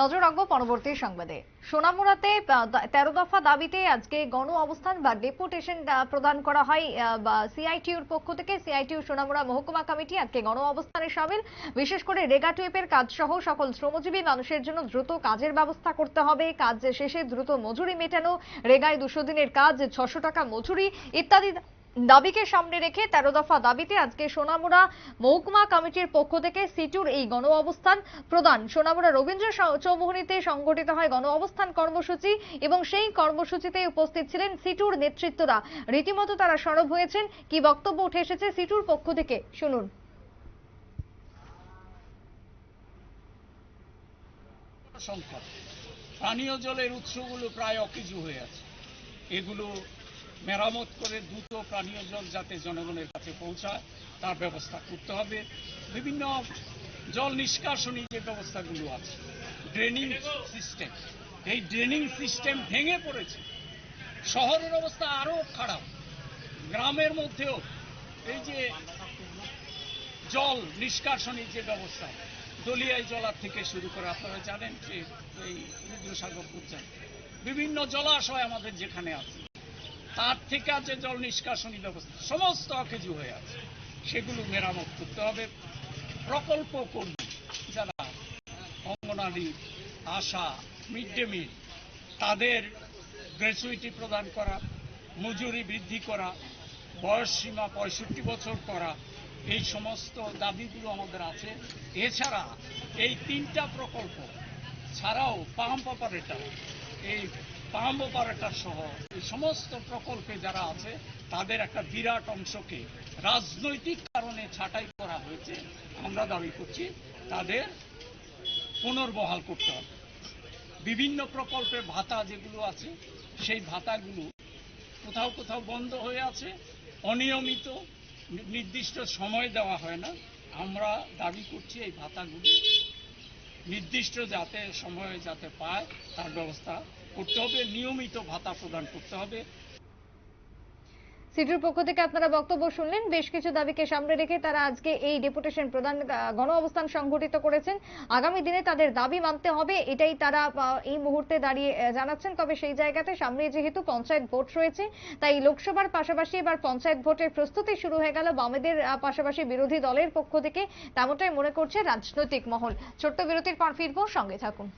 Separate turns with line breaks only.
নজর রাখব পরবর্তী সংবাদে। সোনামুড়াতে তেরো দফা দাবিতে আজকে গণ অবস্থান বা ডেপুটেশন প্রদান করা হয় সিআইটিউর পক্ষ থেকে। সিআইটিউ সোনামুড়া মহকুমা কমিটি আজকে গণ অবস্থানে সামিল। বিশেষ করে রেগা টুয়েপের কাজ সহ সকল শ্রমজীবী মানুষের জন্য দ্রুত কাজের ব্যবস্থা করতে হবে। কাজ শেষে দ্রুত মজুরি মেটানো, রেগায় দুশো দিনের কাজ, ছশো টাকা মজুরি ইত্যাদি দাবিকে সামনে রেখে তেরো দফা দাবিতে আজকে সোনামুড়া মহকুমা কমিটির পক্ষ থেকে সিটুর এই গণ অবস্থান প্রদান। সোনামুড়া রবীন্দ্র চৌমুহনীতে সংগঠিত হয় গণ অবস্থান কর্মসূচি এবং সেই কর্মসূচিতে উপস্থিত ছিলেন সিটুর নেতৃত্বরা। রীতিমতো তারা সরব হয়েছেন। কি বক্তব্য উঠে এসেছে সিটুর পক্ষ থেকে? শুনুন।
পানীয় জলের উৎসগুলো প্রায় অকেজু হয়ে আছে। এগুলো মেরামত করে দ্রুত পানীয় জল যাতে জনগণের কাছে পৌঁছায়, তার ব্যবস্থা করতে হবে। বিভিন্ন জল নিষ্কাশনী যে ব্যবস্থাগুলো আছে, ড্রেনিং সিস্টেম, এই ড্রেনিং সিস্টেম ভেঙে পড়েছে। শহরের অবস্থা আরও খারাপ। গ্রামের মধ্যেও এই যে জল নিষ্কাশনী যে ব্যবস্থা, দলিয়াই জলার থেকে শুরু করে আপনারা জানেন যে এই রুদ্রসাগর উদ্যান বিভিন্ন জলাশয় আমাদের যেখানে আছে। তার থেকে যে জল নিষ্কাশনী ব্যবস্থা। সমস্ত অকেজু হয়ে আছে। সেগুলো মেরামত করতে হবে। প্রকল্প কর্মী যারা অঙ্গনারী আশা, মিড ডে মিল, তাদের গ্র্যাচুইটি প্রদান করা, মজুরি বৃদ্ধি করা, বয়স সীমা পঁয়ষট্টি বছর করা, এই সমস্ত দাবিগুলো আমাদের আছে। এছাড়া এই তিনটা প্রকল্প ছাড়াও পাম্প অপারেটর, এই পাম্প অপারেটর সহ এই সমস্ত প্রকল্পে যারা আছে, তাদের একটা বিরাট অংশকে রাজনৈতিক কারণে ছাঁটাই করা হয়েছে। আমরা দাবি করছি তাদের পুনর্বহাল করতে হবে। বিভিন্ন প্রকল্পের ভাতা যেগুলো আছে, সেই ভাতাগুলো কোথাও কোথাও বন্ধ হয়ে আছে। অনিয়মিত নির্দিষ্ট সময় দেওয়া হয় না। আমরা দাবি করছি এই ভাতাগুলো নির্দিষ্ট যাতে সময়ে যাতে পায় তার ব্যবস্থা করতে হবে। নিয়মিত ভাতা প্রদান করতে হবে।
সিটুর পক্ষ থেকে আপনারা বক্তব্য শুনলেন। বেশ কিছু দাবিকে সামনে রেখে তারা আজকে এই ডেপুটেশন প্রদান আহ, গণ অবস্থান সংগঠিত করেছেন। আগামী দিনে তাদের দাবি মানতে হবে এটাই তারা এই মুহূর্তে দাঁড়িয়ে জানাচ্ছেন। তবে সেই জায়গাতে সামনে যেহেতু পঞ্চায়েত ভোট রয়েছে তাই লোকসভার পাশাপাশি এবার পঞ্চায়েত ভোটের প্রস্তুতি শুরু হয়ে গেল। বামেদের পাশাপাশি বিরোধী দলের পক্ষ থেকে তেমনটাই মনে করছে রাজনৈতিক মহল। ছোট্ট বিরতির পর ফিরবো সঙ্গে থাকুন।